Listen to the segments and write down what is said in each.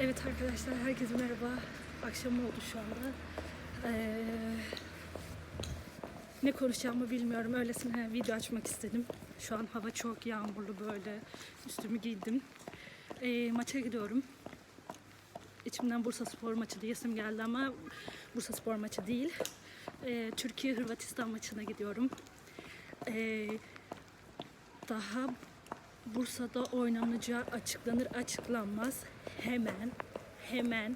Evet arkadaşlar herkese merhaba. Akşam oldu şu anda. Ee, ne konuşacağımı bilmiyorum. Öylesine video açmak istedim. Şu an hava çok yağmurlu böyle. Üstümü giydim. Ee, maça gidiyorum. İçimden Bursa Spor maçı diyesim geldi ama Bursa Spor maçı değil. Ee, Türkiye Hırvatistan maçına gidiyorum. Ee, daha Bursa'da oynanacağı açıklanır açıklanmaz hemen hemen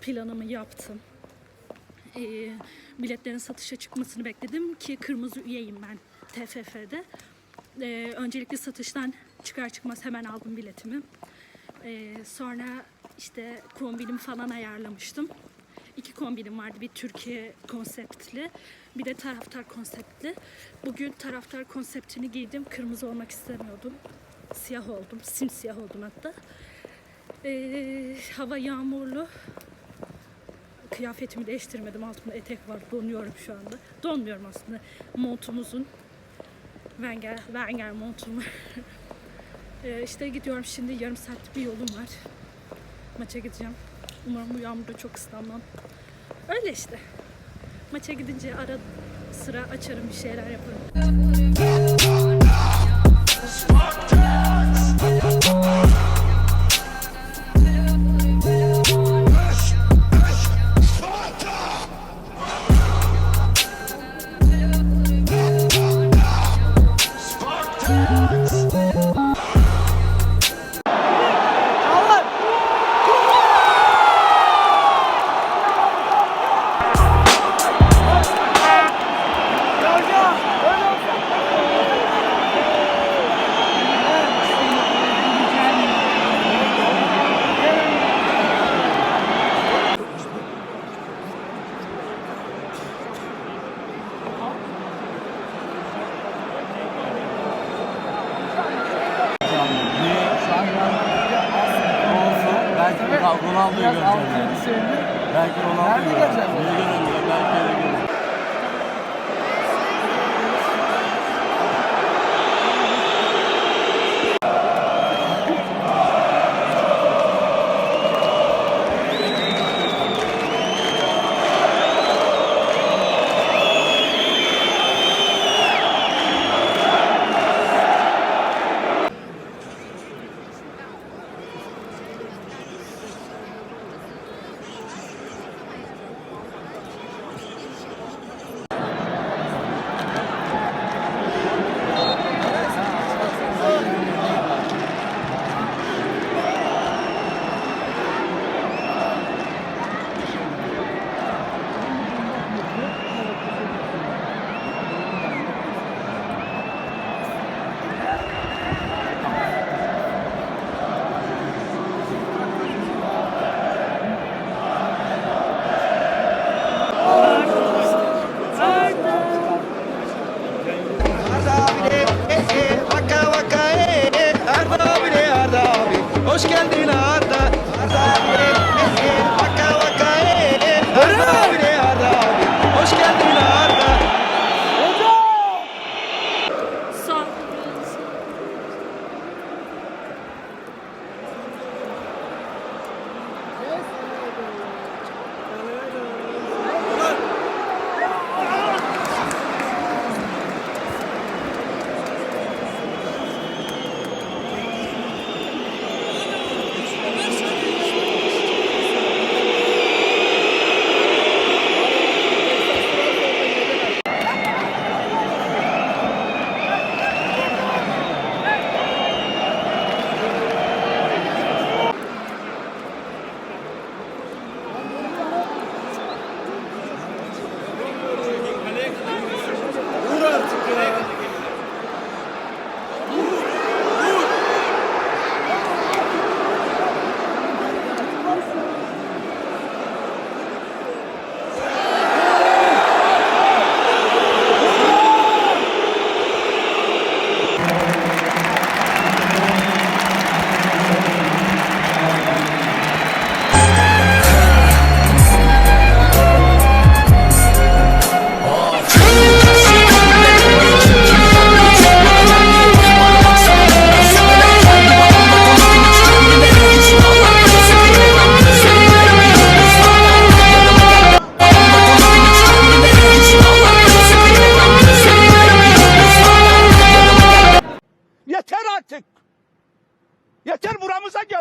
planımı yaptım. Ee, biletlerin satışa çıkmasını bekledim ki kırmızı üyeyim ben TFF'de. Ee, öncelikle satıştan çıkar çıkmaz hemen aldım biletimi. Ee, sonra işte kombinimi falan ayarlamıştım. İki kombinim vardı. Bir Türkiye konseptli, bir de taraftar konseptli. Bugün taraftar konseptini giydim. Kırmızı olmak istemiyordum. Siyah oldum. Simsiyah oldum hatta. Ee, hava yağmurlu. Kıyafetimi değiştirmedim. Altımda etek var. Donuyorum şu anda. Donmuyorum aslında. Montum uzun. Wenger, Wenger montum var. ee, işte gidiyorum şimdi. Yarım saat bir yolum var. Maça gideceğim. Umarım bu yağmurda çok ıslanmam. Öyle işte. Maça gidince ara sıra açarım bir şeyler yaparım. Thanks. Ronaldo'yu göreceğim. Belki Ronaldo'yu göreceğim. Beni göremeyeceğim. Belki öyle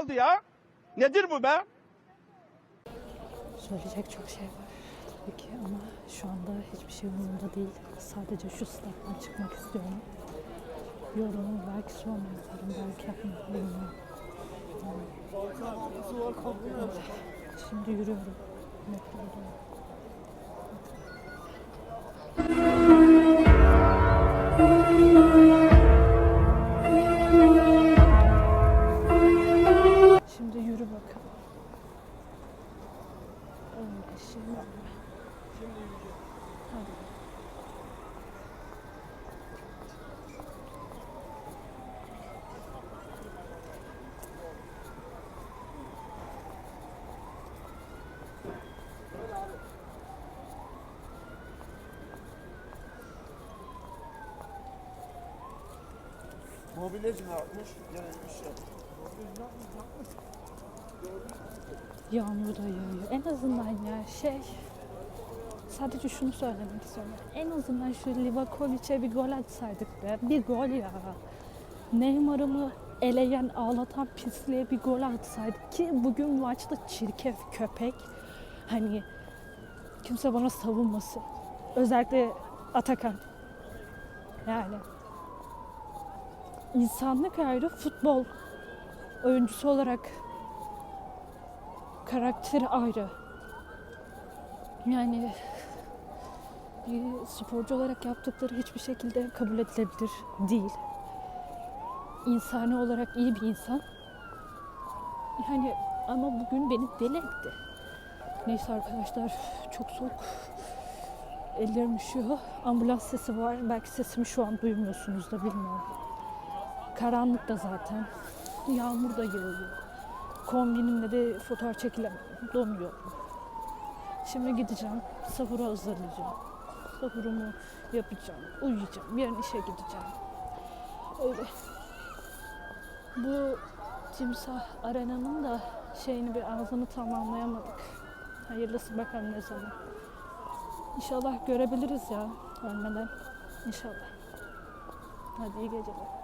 oldu ya? Nedir bu be? Söyleyecek çok şey var tabii ki ama şu anda hiçbir şey umurumda değil. Sadece şu stat'tan çıkmak istiyorum. Yorumu belki sonra yaparım, belki yapmam bilmiyorum. Şimdi yürüyorum. Metroya Mobilyacı ne yapmış? Gene bir şey. Yağmur da yağıyor. En azından ya şey sadece şunu söylemek istiyorum. En azından şu Livakovic'e bir gol atsaydık be. Bir gol ya. Neymar'ımı eleyen, ağlatan pisliğe bir gol atsaydık ki bugün maçta çirkef köpek. Hani kimse bana savunmasın. Özellikle Atakan. Yani insanlık ayrı futbol oyuncusu olarak karakteri ayrı. Yani bir sporcu olarak yaptıkları hiçbir şekilde kabul edilebilir değil. İnsani olarak iyi bir insan. Yani ama bugün beni deli etti. Neyse arkadaşlar çok soğuk. Ellerim üşüyor. Ambulans sesi var. Belki sesimi şu an duymuyorsunuz da bilmiyorum. Karanlık da zaten. Yağmur da yağıyor. Kombinimle de fotoğraf çekilemem. Donuyorum. Şimdi gideceğim. Sahura hazırlayacağım. Sahurumu yapacağım. Uyuyacağım. Yarın işe gideceğim. Öyle. Bu Timsah Arena'nın da şeyini bir ağzını tamamlayamadık. Hayırlısı bakalım ne zaman. İnşallah görebiliriz ya ölmeden. İnşallah. Hadi iyi geceler.